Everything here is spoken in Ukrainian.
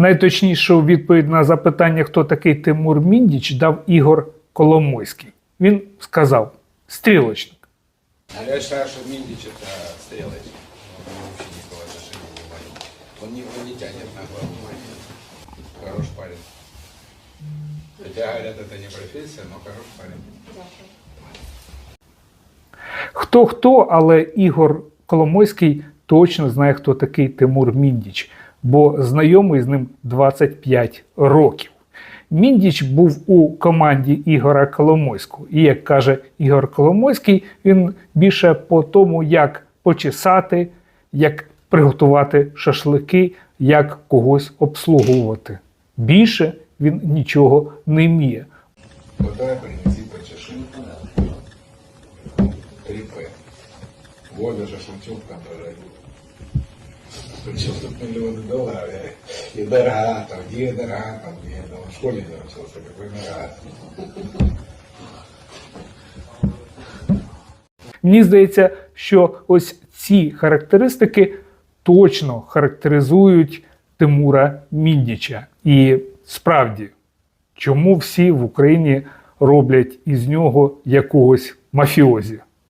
Найточнішу відповідь на запитання, хто такий Тимур Міндіч, дав Ігор Коломойський. Він сказав: стрілочник. Я считаю, что Миндич это стрелочник. Он к нему вообще никакого отношения не имеет. Он не, тянет на главу. Хороший парень. Хотя говорят, это не профессия, но хороший парень. Хто хто, але Ігор Коломойський точно знає, хто такий Тимур Міндіч, бо знайомий з ним 25 років. Міндіч був у команді Ігора Коломойського. І як каже Ігор Коломойський, він більше по тому, як почесати, як приготувати шашлики, як когось обслуговувати. Більше він нічого не вміє. Принеси почеши. 3П. Вот даже шутюк там прожарил. Причем тут миллионы долларов. я- И дорога там, где дорога там, где ну, в школе не учился, какой дорога. Мені здається, що ось ці характеристики точно характеризують Тимура Міндіча. І справді, чому всі в Україні роблять із нього якогось мафіозі?